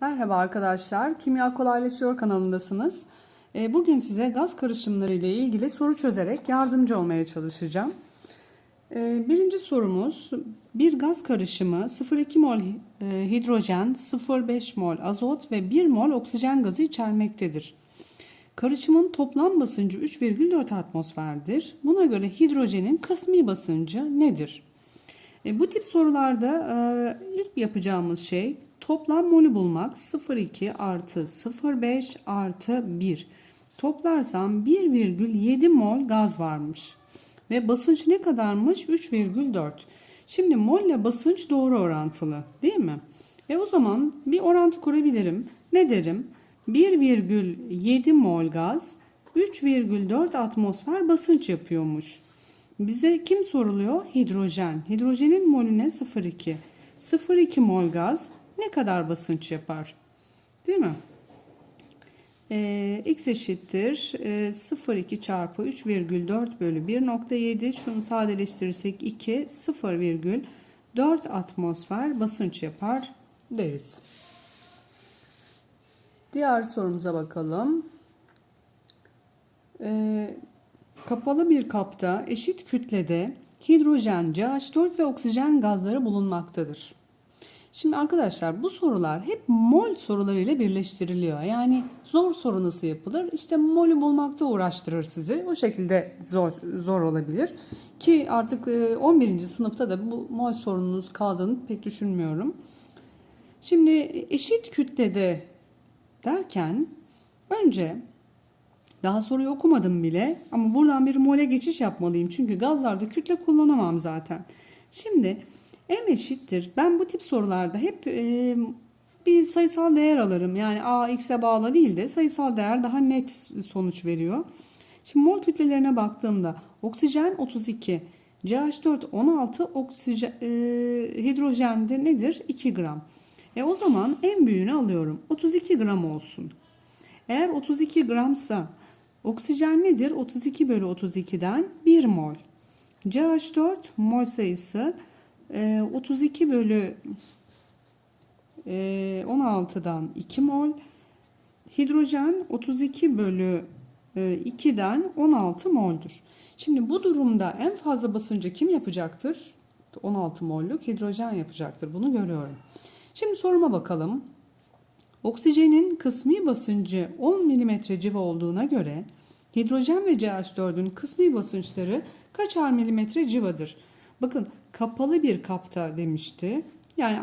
Merhaba arkadaşlar, Kimya Kolaylaşıyor kanalındasınız. Ee, Bugün size gaz karışımları ile ilgili soru çözerek yardımcı olmaya çalışacağım. Ee, Birinci sorumuz, bir gaz karışımı 0,2 mol e, hidrojen, 0,5 mol azot ve 1 mol oksijen gazı içermektedir. Karışımın toplam basıncı 3,4 atmosferdir. Buna göre hidrojenin kısmi basıncı nedir? E, bu tip sorularda e, ilk yapacağımız şey toplam molü bulmak 0,2 artı 0,5 artı 1. Toplarsam 1,7 mol gaz varmış. Ve basınç ne kadarmış? 3,4. Şimdi mol ile basınç doğru orantılı değil mi? E o zaman bir orantı kurabilirim. Ne derim? 1,7 mol gaz 3,4 atmosfer basınç yapıyormuş. Bize kim soruluyor? Hidrojen. Hidrojenin molüne 0,2. 0,2 mol gaz ne kadar basınç yapar? Değil mi? Ee, x eşittir e, 0,2 çarpı 3,4 bölü 1,7. Şunu sadeleştirirsek 2 0,4 atmosfer basınç yapar deriz. Diğer sorumuza bakalım. Ee, kapalı bir kapta eşit kütlede hidrojen, CH4 ve oksijen gazları bulunmaktadır. Şimdi arkadaşlar bu sorular hep mol sorularıyla birleştiriliyor. Yani zor soru nasıl yapılır? İşte molü bulmakta uğraştırır sizi. O şekilde zor zor olabilir. Ki artık 11. sınıfta da bu mol sorununuz kaldığını pek düşünmüyorum. Şimdi eşit kütlede derken önce daha soruyu okumadım bile ama buradan bir mole geçiş yapmalıyım. Çünkü gazlarda kütle kullanamam zaten. Şimdi M eşittir. Ben bu tip sorularda hep e, bir sayısal değer alırım. Yani A x'e bağlı değil de sayısal değer daha net sonuç veriyor. Şimdi mol kütlelerine baktığımda oksijen 32, CH4 16, oksijen, e, hidrojende nedir? 2 gram. E o zaman en büyüğünü alıyorum. 32 gram olsun. Eğer 32 gramsa oksijen nedir? 32 bölü 32'den 1 mol. CH4 mol sayısı 32 bölü 16'dan 2 mol. Hidrojen 32 bölü 2'den 16 moldür. Şimdi bu durumda en fazla basıncı kim yapacaktır? 16 molluk hidrojen yapacaktır. Bunu görüyorum. Şimdi soruma bakalım. Oksijenin kısmi basıncı 10 mm civa olduğuna göre hidrojen ve CH4'ün kısmi basınçları kaçar milimetre civadır? Bakın kapalı bir kapta demişti. Yani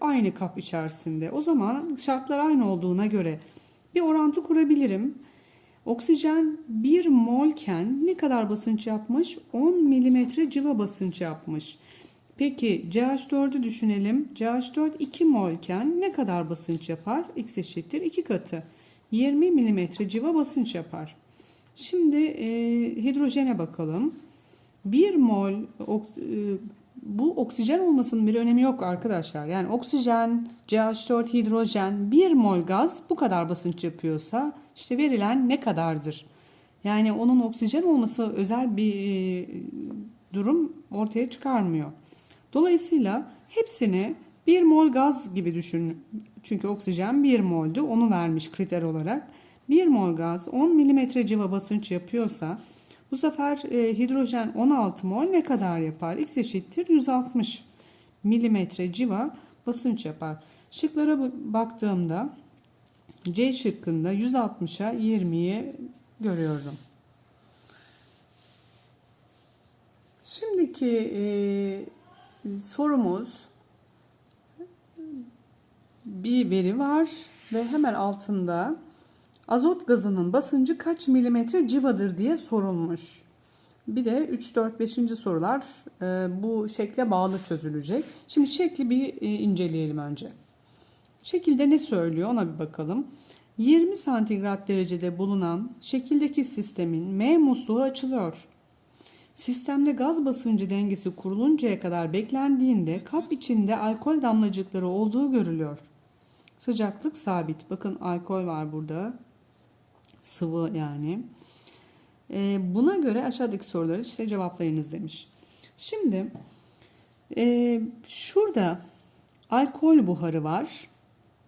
aynı kap içerisinde. O zaman şartlar aynı olduğuna göre bir orantı kurabilirim. Oksijen 1 molken ne kadar basınç yapmış? 10 milimetre civa basınç yapmış. Peki CH4'ü düşünelim. CH4 2 molken ne kadar basınç yapar? X eşittir 2 katı. 20 milimetre civa basınç yapar. Şimdi e, hidrojene bakalım. 1 mol ok, bu oksijen olmasının bir önemi yok arkadaşlar. Yani oksijen, CH4, hidrojen 1 mol gaz bu kadar basınç yapıyorsa işte verilen ne kadardır? Yani onun oksijen olması özel bir e, durum ortaya çıkarmıyor. Dolayısıyla hepsini 1 mol gaz gibi düşün. Çünkü oksijen 1 moldü. Onu vermiş kriter olarak. 1 mol gaz 10 mm civa basınç yapıyorsa bu sefer e, hidrojen 16 mol ne kadar yapar? X eşittir 160 milimetre civa basınç yapar. Şıklara baktığımda C şıkkında 160'a 20'yi görüyorum. Şimdiki e, sorumuz bir veri var ve hemen altında azot gazının basıncı kaç milimetre civadır diye sorulmuş. Bir de 3, 4, 5. sorular e, bu şekle bağlı çözülecek. Şimdi şekli bir e, inceleyelim önce. Şekilde ne söylüyor ona bir bakalım. 20 santigrat derecede bulunan şekildeki sistemin M musluğu açılıyor. Sistemde gaz basıncı dengesi kuruluncaya kadar beklendiğinde kap içinde alkol damlacıkları olduğu görülüyor. Sıcaklık sabit. Bakın alkol var burada. Sıvı yani. E, buna göre aşağıdaki soruları işte cevaplayınız demiş. Şimdi e, şurada alkol buharı var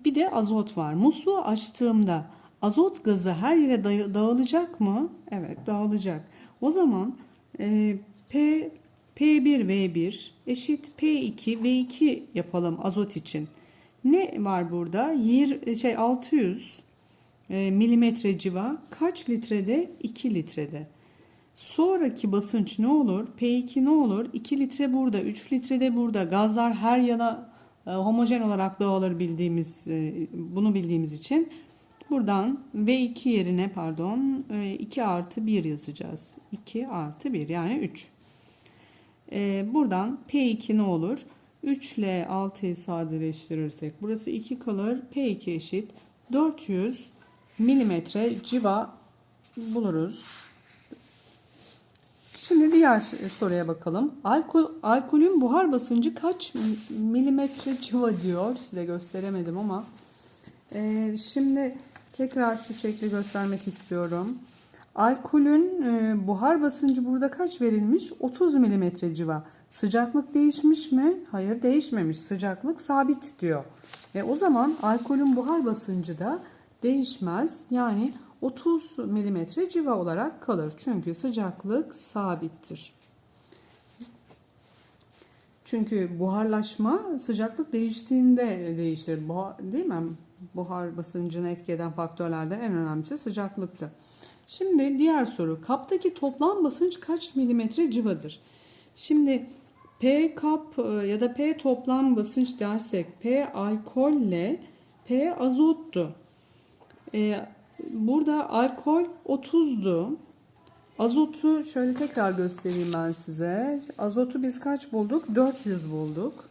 Bir de azot var. Musluğu açtığımda azot gazı her yere dağılacak mı? Evet dağılacak. O zaman e, P P1 V1 eşit P2 V2 yapalım azot için. Ne var burada? Yer, şey 600 e, milimetre civa kaç litrede? 2 litrede. Sonraki basınç ne olur? P2 ne olur? 2 litre burada, 3 litre de burada. Gazlar her yana e, homojen olarak dağılır bildiğimiz, e, bunu bildiğimiz için buradan V2 yerine pardon e, 2 artı 1 yazacağız. 2 artı 1 yani 3. E, buradan P2 ne olur? 3 ile 6'yı sadeleştirirsek burası 2 kalır. P2 eşit 400 milimetre civa buluruz. Şimdi diğer soruya bakalım. Alkol, alkolün buhar basıncı kaç milimetre civa diyor. Size gösteremedim ama. Ee, şimdi tekrar şu şekli göstermek istiyorum. Alkolün e, buhar basıncı burada kaç verilmiş? 30 milimetre civa. Sıcaklık değişmiş mi? Hayır değişmemiş. Sıcaklık sabit diyor. Ve o zaman alkolün buhar basıncı da değişmez. Yani 30 milimetre civa olarak kalır. Çünkü sıcaklık sabittir. Çünkü buharlaşma sıcaklık değiştiğinde değişir. Değil mi? Buhar basıncını etki eden faktörlerden en önemlisi sıcaklıktı. Şimdi diğer soru. Kaptaki toplam basınç kaç milimetre civadır? Şimdi P kap e, ya da P toplam basınç dersek P alkolle P azottu. Ee, burada alkol 30'du. Azotu şöyle tekrar göstereyim ben size. Azotu biz kaç bulduk? 400 bulduk.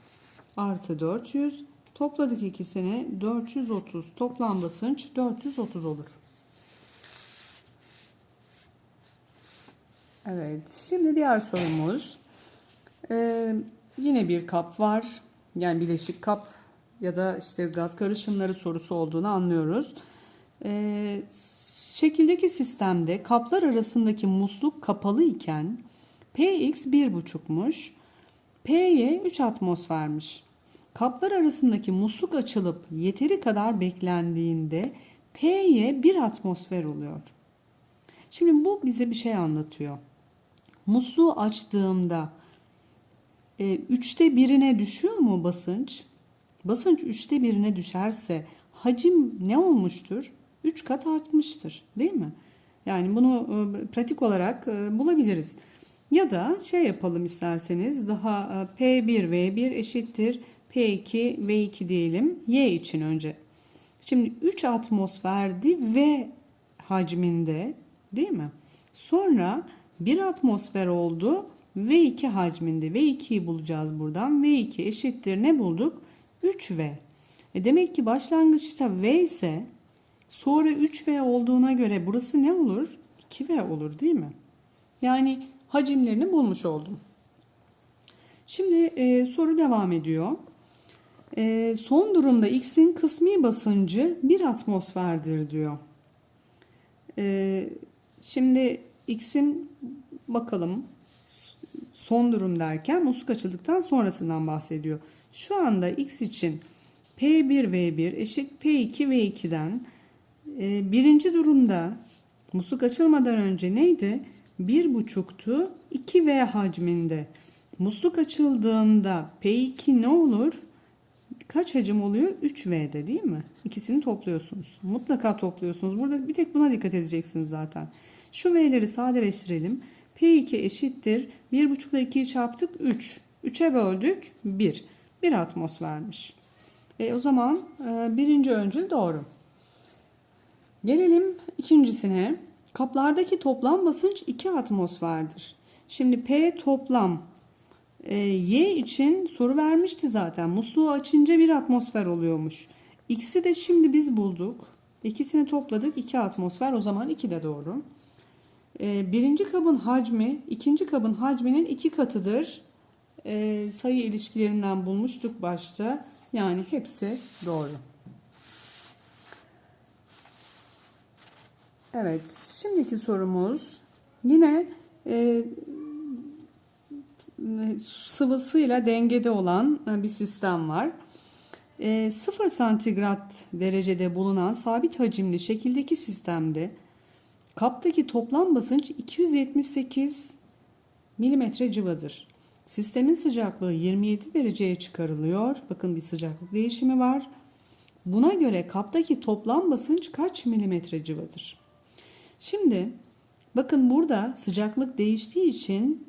Artı 400. Topladık ikisini. 430. Toplam basınç 430 olur. Evet. Şimdi diğer sorumuz. Ee, yine bir kap var. Yani bileşik kap ya da işte gaz karışımları sorusu olduğunu anlıyoruz. Ee, şekildeki sistemde kaplar arasındaki musluk kapalı iken Px 1,5'muş. P'ye 3 atmosfermiş. Kaplar arasındaki musluk açılıp yeteri kadar beklendiğinde P'ye 1 atmosfer oluyor. Şimdi bu bize bir şey anlatıyor. Musluğu açtığımda e, üçte birine düşüyor mu basınç? Basınç üçte birine düşerse hacim ne olmuştur? 3 kat artmıştır değil mi? Yani bunu e, pratik olarak e, bulabiliriz. Ya da şey yapalım isterseniz daha e, P1 V1 eşittir P2 V2 diyelim Y için önce. Şimdi 3 atmosferdi V hacminde değil mi? Sonra 1 atmosfer oldu V2 hacminde. V2'yi bulacağız buradan. V2 eşittir ne bulduk? 3V. E demek ki başlangıçta V ise Sonra 3V olduğuna göre burası ne olur? 2V olur değil mi? Yani hacimlerini bulmuş oldum. Şimdi e, soru devam ediyor. E, son durumda X'in kısmi basıncı 1 atmosferdir diyor. E, şimdi X'in bakalım son durum derken musluk açıldıktan sonrasından bahsediyor. Şu anda X için P1V1 eşit P2V2'den e, birinci durumda musluk açılmadan önce neydi? Bir buçuktu 2V hacminde. Musluk açıldığında P2 ne olur? Kaç hacim oluyor? 3V'de değil mi? İkisini topluyorsunuz. Mutlaka topluyorsunuz. Burada bir tek buna dikkat edeceksiniz zaten. Şu V'leri sadeleştirelim. P2 eşittir. 1,5 ile 2'yi çarptık 3. 3'e böldük 1. 1 atmosfermiş. E, o zaman e, birinci öncül doğru. Gelelim ikincisine. Kaplardaki toplam basınç 2 atmosferdir. Şimdi P toplam e, Y için soru vermişti zaten. Musluğu açınca 1 atmosfer oluyormuş. X'i de şimdi biz bulduk. İkisini topladık 2 atmosfer. O zaman 2 de doğru. E, birinci kabın hacmi ikinci kabın hacminin 2 katıdır. E, sayı ilişkilerinden bulmuştuk başta. Yani hepsi doğru. Evet, şimdiki sorumuz yine e, sıvısıyla dengede olan e, bir sistem var. E, 0 santigrat derecede bulunan sabit hacimli şekildeki sistemde kaptaki toplam basınç 278 milimetre civadır. Sistemin sıcaklığı 27 dereceye çıkarılıyor. Bakın bir sıcaklık değişimi var. Buna göre kaptaki toplam basınç kaç milimetre civadır? Şimdi bakın burada sıcaklık değiştiği için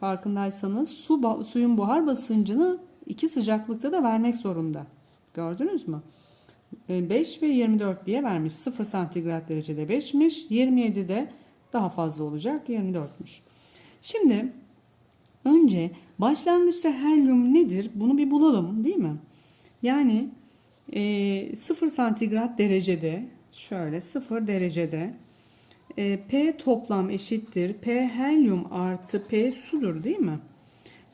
farkındaysanız su suyun buhar basıncını iki sıcaklıkta da vermek zorunda. Gördünüz mü? E, 5 ve 24 diye vermiş. 0 santigrat derecede 5'miş. 27 de daha fazla olacak. 24'müş. Şimdi önce başlangıçta helyum nedir? Bunu bir bulalım değil mi? Yani e, 0 santigrat derecede şöyle 0 derecede e, P toplam eşittir. P helyum artı P sudur değil mi?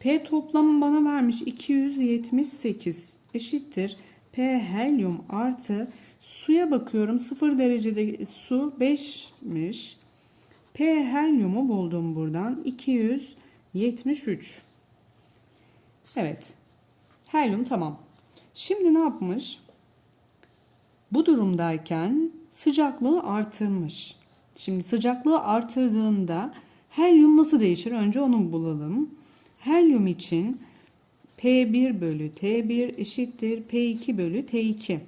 P toplamı bana vermiş 278 eşittir. P helyum artı suya bakıyorum 0 derecede su 5'miş. P helyumu buldum buradan 273. Evet. Helyum tamam. Şimdi ne yapmış? Bu durumdayken sıcaklığı artırmış. Şimdi sıcaklığı artırdığında helyum nasıl değişir? Önce onu bulalım. Helyum için P1 bölü T1 eşittir P2 bölü T2.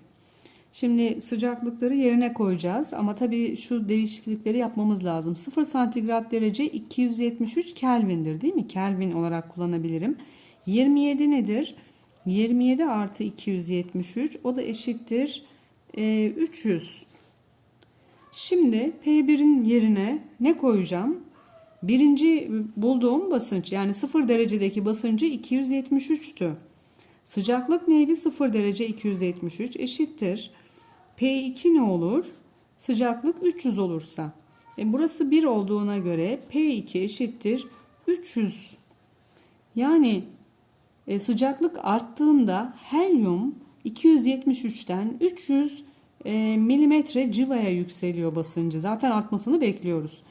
Şimdi sıcaklıkları yerine koyacağız ama tabii şu değişiklikleri yapmamız lazım. 0 santigrat derece 273 Kelvin'dir değil mi? Kelvin olarak kullanabilirim. 27 nedir? 27 artı 273 o da eşittir e, 300. Şimdi P1'in yerine ne koyacağım? Birinci bulduğum basınç yani 0 derecedeki basıncı 273'tü. Sıcaklık neydi? 0 derece 273 eşittir. P2 ne olur? Sıcaklık 300 olursa. E burası 1 olduğuna göre P2 eşittir 300. Yani e, sıcaklık arttığında helyum 273'ten 300 e, milimetre civaya yükseliyor basıncı. Zaten artmasını bekliyoruz.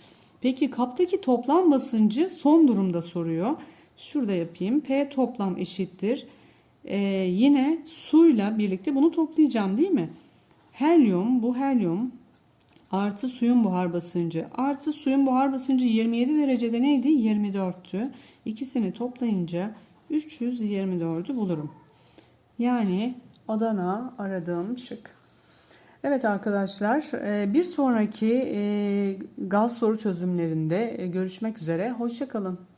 Peki kaptaki toplam basıncı son durumda soruyor. Şurada yapayım. P toplam eşittir. E, yine suyla birlikte bunu toplayacağım değil mi? Helyum, bu helyum artı suyun buhar basıncı. Artı suyun buhar basıncı 27 derecede neydi? 24'tü. İkisini toplayınca 324'ü bulurum. Yani Adana aradığım şık. Evet arkadaşlar e, bir sonraki e, gaz soru çözümlerinde e, görüşmek üzere. Hoşçakalın.